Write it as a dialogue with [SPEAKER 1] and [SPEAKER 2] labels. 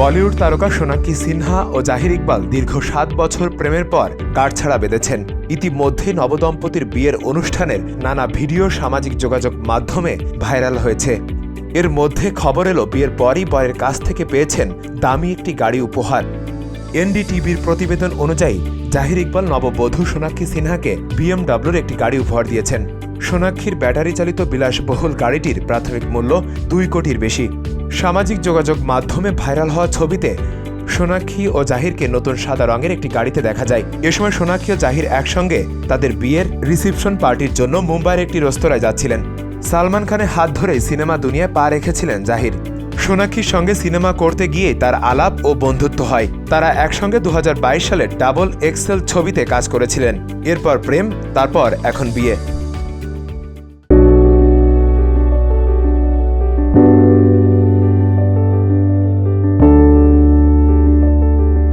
[SPEAKER 1] বলিউড তারকা সোনাক্ষী সিনহা ও জাহির ইকবাল দীর্ঘ সাত বছর প্রেমের পর গাঁটছাড়া বেঁধেছেন। ইতিমধ্যে নবদম্পতির বিয়ের অনুষ্ঠানের নানা ভিডিও সামাজিক যোগাযোগ মাধ্যমে ভাইরাল হয়েছে। এর মধ্যে খবর এলো, বিয়ের পরই বরের কাছ থেকে পেয়েছেন দামি একটি গাড়ি উপহার। এনডিটিভির প্রতিবেদন অনুযায়ী, জাহির ইকবাল নববধূ সোনাক্ষী সিনহাকে বিএমডব্লিউর একটি গাড়ি উপহার দিয়েছেন। সোনাক্ষীর ব্যাটারি চালিত বিলাসবহুল গাড়িটির প্রাথমিক মূল্য দুই কোটির বেশি। সামাজিক যোগাযোগ মাধ্যমে ভাইরাল হওয়া ছবিতে সোনাক্ষী ও জাহিরকে নতুন সাদা রঙের একটি গাড়িতে দেখা যায়। এ সময় সোনাক্ষী ও জাহির একসঙ্গে তাদের বিয়ের রিসিপশন পার্টির জন্য মুম্বাইয়ের একটি রেস্তোরাঁয় যাচ্ছিলেন। সালমান খানের হাত ধরেই সিনেমা দুনিয়ায় পা রেখেছিলেন জাহির। সোনাক্ষীর সঙ্গে সিনেমা করতে গিয়ে তার আলাপ ও বন্ধুত্ব হয়। তারা একসঙ্গে দু সালে ডাবল এক্সেল ছবিতে কাজ করেছিলেন। এরপর প্রেম, তারপর এখন বিয়ে।